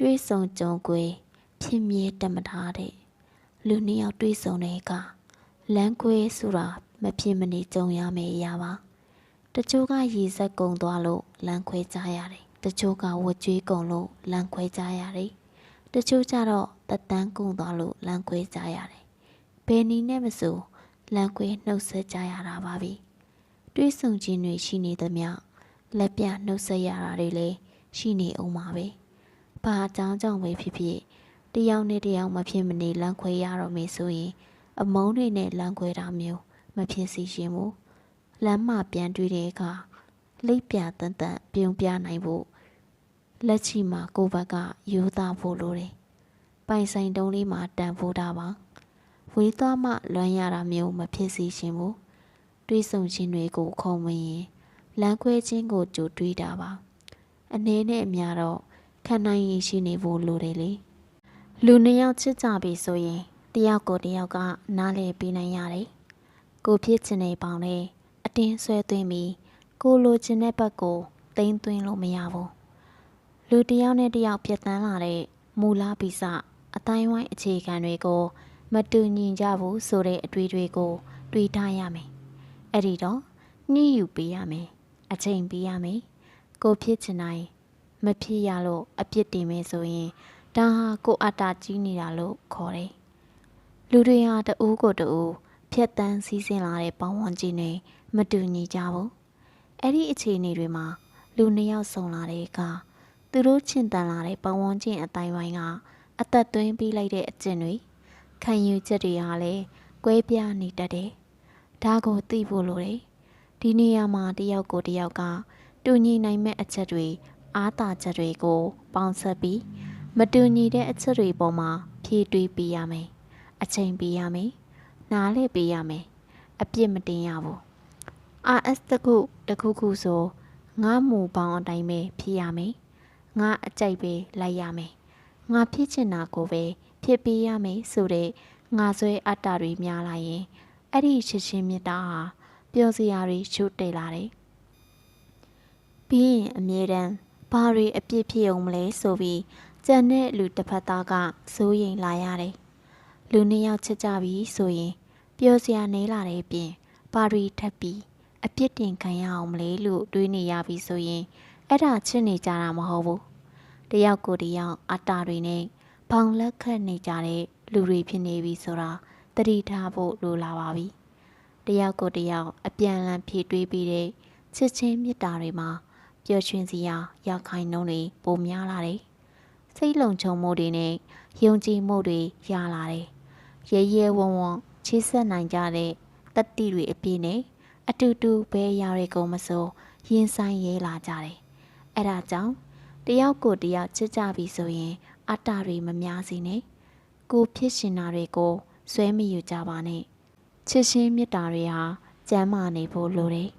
တွေးဆုံကြုံကွယ်ဖြစ်မြဲတတ်မထားတဲ့လူနှစ်ယောက်တွေးဆုံတဲ့အခါလမ်းကွဲဆိုတာမဖြစ်မနေကြုံရမယ့်အရာပါတချို့ကရေစက်ကုံသွားလို့လမ်းခွဲကြရတယ်တချို့ကဝတ်ကြွေးကုံလို့လမ်းခွဲကြရတယ်တချို့ကြတော့တတန်းကုံသွားလို့လမ်းခွဲကြရတယ်ဘယ်နည်းနဲ့မဆိုလမ်းခွဲနှုတ်ဆက်ကြရတာပါပဲတွေးဆုံခြင်းတွေရှိနေသမျှလက်ပြနှုတ်ဆက်ရတာတွေလည်းရှိနေအောင်ပါပဲ ဘာအကြောင်းကြောင့်ပဲဖြစ်ဖြစ်တယောက်နဲ့တယောက်မဖြစ်မနေလမ်းခွဲရတော့မေဆိုရင် အမုန်းတွေနဲ့လမ်းခွဲတာမျိုးမဖြစ်စီရှင်ဘူးလမ်းမပြန်တွေ့တဲ့အခါလိပ်ပြတန်တန်ပြုံပြနိုင်ဖို့လက်ချီမှာကိုယ့်ဘက်ကယူသားဖို့လိုတယ်ပိုင်ဆိုင်တုံးလေးမှာတန်ဖို့တာပါဝေးသွားမှလွမ်းရတာမျိုးမဖြစ်စီရှင်ဘူးတွေးဆုံခြင်းတွေကိုခုံမရင်လမ်းခွဲခြင်းကိုကြိုတွေးတာပါအနေနဲ့အများတော့ ခံနိုင်ရည်ရှိနေဖို့လိုတယ်လေလူနှစ်ယောက်ချစ်ကြပြီဆိုရင်တယောက်ကိုတယောက်ကနားလည်ပေးနိုင်ရတယ်။ကိုဖြစ်ချင်တဲ့ပေါင်နဲ့အတင်းဆွဲသွင်းပြီးကိုလိုချင်တဲ့ဘက်ကိုတိမ့်သွင်းလို့မရဘူး။လူတစ်ယောက်နဲ့တစ်ယောက်ပြတ်တန်းလာတဲ့မူလပိစအတိုင်းဝိုင်းအခြေခံတွေကိုမတူညီကြဘူးဆိုတဲ့အတွေ့အကြုံကို တွေးထားရမယ်။အဲ့ဒီတော့ညှိယူပေးရမယ်။အချိန်ပေးရမယ်။ကိုဖြစ်ချင်တိုင်း မဖြစ်ရလို့အပြစ်တင်မယ်ဆိုရင်ဒါဟာကိုအတ္တကြီးနေတာလို့ခေါ်တယ်။လူတွေဟာတအူးကိုတအူးဖြတ်တန်းစီးဆင်းလာတဲ့ပေါင်းဝန်းကျင်တွေမတူညီကြဘူး။အဲ့ဒီအခြေအနေတွေမှာလူနှစ်ယောက်ဆုံလာတဲ့အခါသူတို့ချင်တန်လာတဲ့ပေါင်းဝန်းကျင်အတိုင်းပိုင်းကအသက်သွင်းပြီးလိုက်တဲ့အကျင့်တွေခံယူချက်တွေဟာလည်းကွဲပြားနေတတ်တယ်။ဒါကိုသိဖို့လိုတယ်။ဒီနေရာမှာတယောက်ကိုတယောက်ကတူညီနိုင်မဲ့အချက်တွေ အားသာချက်တွေကိုပေါင်းစပ်ပြီးမတူညီတဲ့အချက်တွေပေါ်မှာဖြည့်တွေးပေးရမယ်။အချိန်ပေးရမယ်။နားလည်ပေးရမယ်။အပြစ်မတင်ရဘူး။ RS တခုတခုခုဆိုငါမူပေါင်းအတိုင်းပဲဖြစ်ရမယ်။ငါအကြိုက်ပဲလိုက်ရမယ်။ငါဖြစ်ချင်တာကိုပဲဖြစ်ပေးရမယ်ဆိုတဲ့ငါဆွဲအတ္တတွေများလာရင်အဲ့ဒီချစ်ချင်းမြတ်တာဟာပျော်စရာတွေချို့တယ်လာတယ်။ပြီးရင်အမြဲတမ်း ဘာတွေအပြစ်ဖြစ်အောင်မလဲဆိုပြီးကြံတဲ့လူတစ်ဖက်သားကစိုးရိမ်လာရတယ်။လူနှစ်ယောက်ချစ်ကြပြီဆိုရင်ပျော်စရာနေလာတဲ့ပြင်ဘာတွေထပ်ပြီးအပြစ်တင်ခံရအောင်မလဲလို့တွေးနေရပြီဆိုရင်အဲ့ဒါချစ်နေကြတာမဟုတ်ဘူး။တယောက်ကိုတယောက်အတ္တတွေနဲ့ဘောင်လက်ခတ်နေကြတဲ့လူတွေဖြစ်နေပြီဆိုတာတတိထားဖို့လိုလာပါပြီ။တယောက်ကိုတယောက်အပြန်အလှန်ဖြည့်တွေးပြီးတဲ့ချစ်ချင်းမေတ္တာတွေမှာ ပျော်ရွှင်စရာရခိုင်နှုန်းတွေပိုများလာတယ်။စိတ်လုံခြုံမှုတွေနဲ့ယုံကြည်မှုတွေရလာတယ်။ရဲရဲဝံ့ဝံ့ချစ်ဆက်နိုင်ကြတဲ့တတိတွေအပြည့်နဲ့အတူတူဘဲရတဲ့ကုံမစိုးရင်ဆိုင်ရဲလာကြတယ်။အဲဒါကြောင့်တယောက်ကိုတယောက်ချစ်ကြပြီဆိုရင် အတ္တတွေမများစီနဲ့ကိုဖြစ်ရှင်တာတွေကိုဆွဲမယူကြပါနဲ့ချစ်ချင်းမေတ္တာတွေဟာကျမ်းမာနေဖို့လိုတယ်